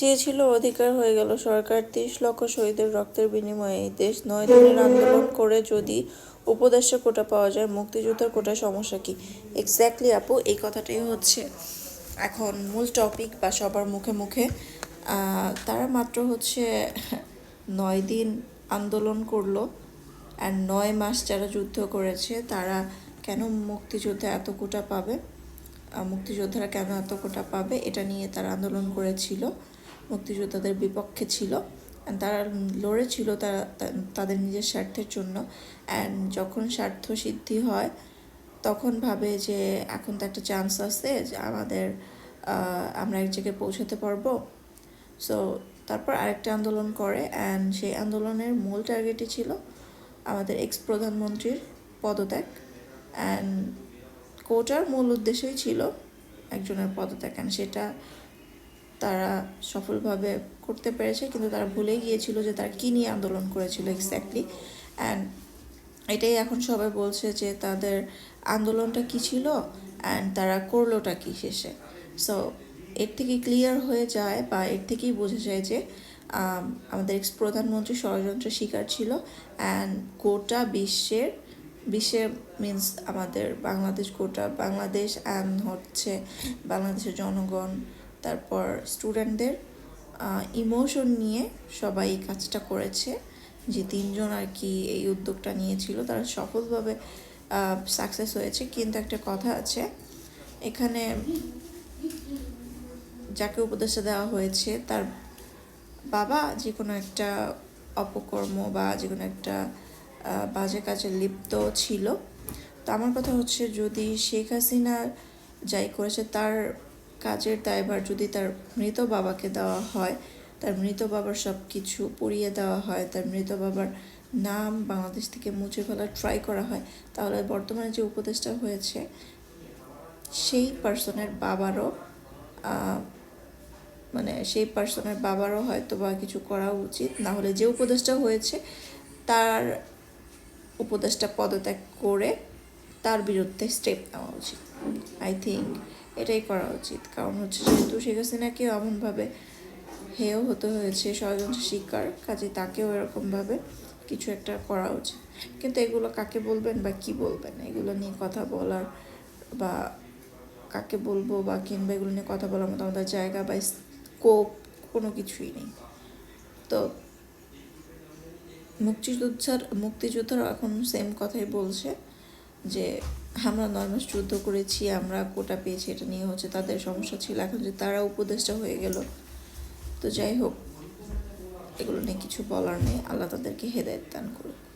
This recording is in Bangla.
চেয়েছিল অধিকার হয়ে গেল। সরকার তিরিশ লক্ষ শহীদের রক্তের বিনিময়ে এই দেশ নয় দিনের আন্দোলন করে যদি উপদেষ্টা কোটা পাওয়া যায়, মুক্তিযুদ্ধের কোটা সমস্যা কি? এক্স্যাক্টলি আপু, এই কথাটাই হচ্ছে। এখন মূল টপিক বা সবার মুখে মুখে তারা মাত্র হচ্ছে নয় দিন আন্দোলন করল আর নয় মাস যারা যুদ্ধ করেছে, তারা কেন মুক্তিযুদ্ধে এত কোটা পাবে? মুক্তিযোদ্ধারা কেন এত কোটা পাবে? এটা নিয়ে তারা আন্দোলন করেছিল। মুক্তিযোদ্ধাদের বিপক্ষে ছিল। তারা লড়েছিল তারা তাদের নিজের স্বার্থের জন্য। অ্যান্ড যখন স্বার্থ সিদ্ধি হয়, তখন ভাবে যে এখন তো একটা চান্স আছে যে আমাদের আমরা এক জায়গায় পৌঁছাতে পারব। সো তারপর আরেকটা আন্দোলন করে। অ্যান্ড সেই আন্দোলনের মূল টার্গেটই ছিল আমাদের এক্স প্রধানমন্ত্রীর পদত্যাগ। অ্যান্ড কোটার মূল উদ্দেশ্যই ছিল একজনের পদত্যাগ। অ্যান্ড সেটা তারা সফলভাবে করতে পেরেছে, কিন্তু তারা ভুলে গিয়েছিল যে তারা কী নিয়ে আন্দোলন করেছিল এক্স্যাক্টলি অ্যান্ড এটাই এখন সবাই বলছে যে তাদের আন্দোলনটা কী ছিল অ্যান্ড তারা করলোটা কী শেষে। সো এর থেকে ক্লিয়ার হয়ে যায় বা এর থেকেই বোঝা যায় যে আমাদের এক্স প্রধানমন্ত্রী ষড়যন্ত্রের শিকার ছিল অ্যান্ড গোটা বিশ্বের বিশ্বের মিন্স আমাদের বাংলাদেশ গোটা বাংলাদেশ অ্যান্ড হচ্ছে বাংলাদেশের জনগণ তারপর স্টুডেন্টদের ইমোশন নিয়ে সবাই কাজটা করেছে। যে তিনজন আর কি এই উদ্যোগটা নিয়েছিল, তারা সফলভাবে সাকসেস হয়েছে। কিন্তু একটা কথা আছে, এখানে যাকে উপদেশটা দেওয়া হয়েছে, তার বাবা যে কোনো একটা অপকর্ম বা যে কোনো একটা বাজে কাজে লিপ্ত ছিল। তো আমার কথা হচ্ছে, যদি শেখ হাসিনা যাই করেছে, তার কাজের দায়ভার যদি তার মৃত বাবাকে দেওয়া হয়, তার মৃত বাবার সব কিছু পুড়িয়ে দেওয়া হয়, তার মৃত বাবার নাম বাংলাদেশ থেকে মুছে ফেলার ট্রাই করা হয়, তাহলে বর্তমানে যে উপদেশটা হয়েছে, সেই পার্সনের বাবারও মানে সেই পার্সনের বাবারও হয়তো বা কিছু করা উচিত। না হলে যে উপদেশটা হয়েছে, তার উপদেশটা পদত্যাগ করে তার বিরুদ্ধে স্টেপ নেওয়া উচিত। আই থিঙ্ক এটাই করা উচিত। কারণ হচ্ছে যেহেতু শেখ হাসিনাকেও এমনভাবে হেয় হতে হয়েছে ষড়যন্ত্র শিকার, কাজে তাকেও এরকমভাবে কিছু একটা করা উচিত। কিন্তু এগুলো কাকে বলবেন বা কি বলবেন? এগুলো নিয়ে কথা বলার বা কাকে বলব বা কিংবা এগুলো নিয়ে কথা বলার মতো আমাদের জায়গা বা স্কোপ কোনো কিছুই নেই। তো মুক্তিযোদ্ধার মুক্তিযোদ্ধারা এখন সেম কথাই বলছে। যে আমরা নয় মাস যুদ্ধ করেছি, আমরা কোটা পেয়েছি, এটা নিয়ে হচ্ছে তাদের সমস্যা ছিল। এখন যে তারা উপদেষ্টা হয়ে গেল, তো যাই হোক, এগুলো নিয়ে কিছু বলার নেই। আল্লাহ তাদেরকে হেদায়ত দান করুক।